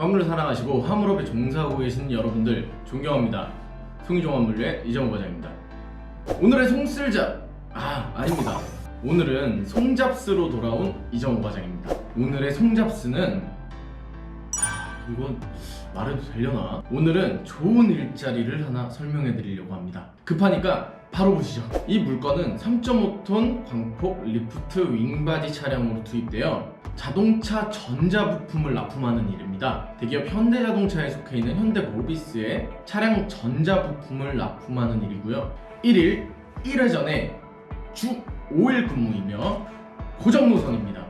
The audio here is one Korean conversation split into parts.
화물을 사랑하시고 화물업에 종사하고 계신 여러분들 존경합니다. 송이종합물류의 이정우 과장입니다. 오늘의 송쓸잡 아 아닙니다. 오늘은 송잡스로 돌아온 이정우 과장입니다. 오늘의 송잡스는 아 이건 말해도 되려나? 오늘은 좋은 일자리를 하나 설명해 드리려고 합니다. 급하니까 바로 보시죠. 이 물건은 3.5톤 광폭 리프트 윙바디 차량으로 투입되어 자동차 전자 부품을 납품하는 일입니다. 대기업 현대자동차에 속해 있는 현대모비스의 차량 전자 부품을 납품하는 일이고요. 1일 1회전에 주 5일 근무이며 고정 노선입니다.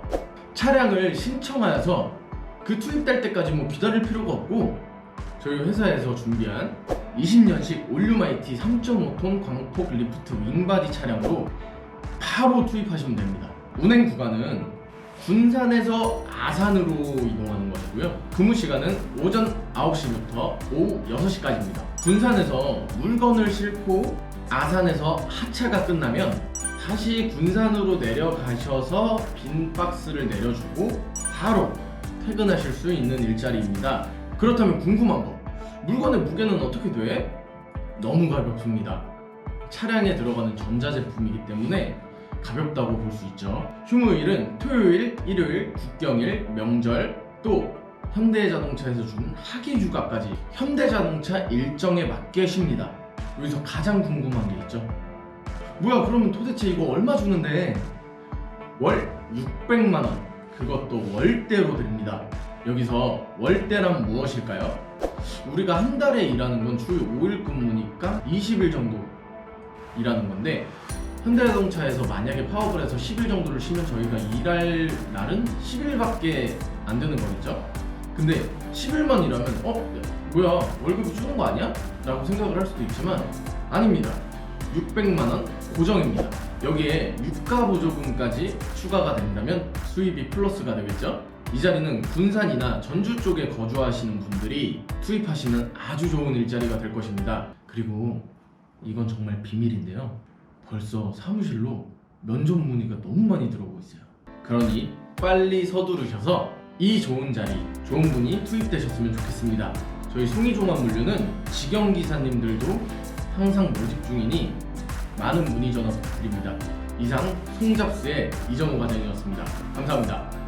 차량을 신청하여서 그 투입될 때까지 뭐 기다릴 필요가 없고 저희 회사에서 준비한 20년식 올류마이티 3.5톤 광폭 리프트 윙바디 차량으로 바로 투입하시면 됩니다. 운행 구간은 군산에서 아산으로 이동하는 것이고요. 근무 시간은 오전 9시부터 오후 6시까지입니다. 군산에서 물건을 싣고 아산에서 하차가 끝나면 다시 군산으로 내려가셔서 빈 박스를 내려주고 바로 퇴근하실 수 있는 일자리입니다. 그렇다면 궁금한 거 물건의 무게는 어떻게 돼? 너무 가볍습니다. 차량에 들어가는 전자제품이기 때문에 가볍다고 볼 수 있죠. 휴무일은 토요일, 일요일, 국경일, 명절, 또 현대자동차에서 준 하기휴가까지 현대자동차 일정에 맞게 쉽니다. 여기서 가장 궁금한 게 있죠. 뭐야 그러면 도대체 이거 얼마 주는데? 월 600만 원. 그것도 월대로 드립니다. 여기서 월대란 무엇일까요? 우리가 한 달에 일하는 건 주 5일 근무니까 20일 정도 일하는 건데 현대자동차에서 만약에 파업을 해서 10일 정도를 쉬면 저희가 일할 날은 10일밖에 안 되는 거겠죠? 근데 10일만 일하면 어? 뭐야 월급이 주는 거 아니야? 라고 생각을 할 수도 있지만 아닙니다 600만원 고정입니다 여기에 유가보조금까지 추가가 된다면 수입이 플러스가 되겠죠? 이 자리는 군산이나 전주 쪽에 거주하시는 분들이 투입하시는 아주 좋은 일자리가 될 것입니다 그리고 이건 정말 비밀인데요 벌써 사무실로 면접 문의가 너무 많이 들어오고 있어요. 그러니 빨리 서두르셔서 이 좋은 자리, 좋은 분이 투입되셨으면 좋겠습니다. 저희 송이종합물류는 직영 기사님들도 항상 모집 중이니 많은 문의 전화 부탁드립니다. 이상 송잡스의 이정우 과장이었습니다. 감사합니다.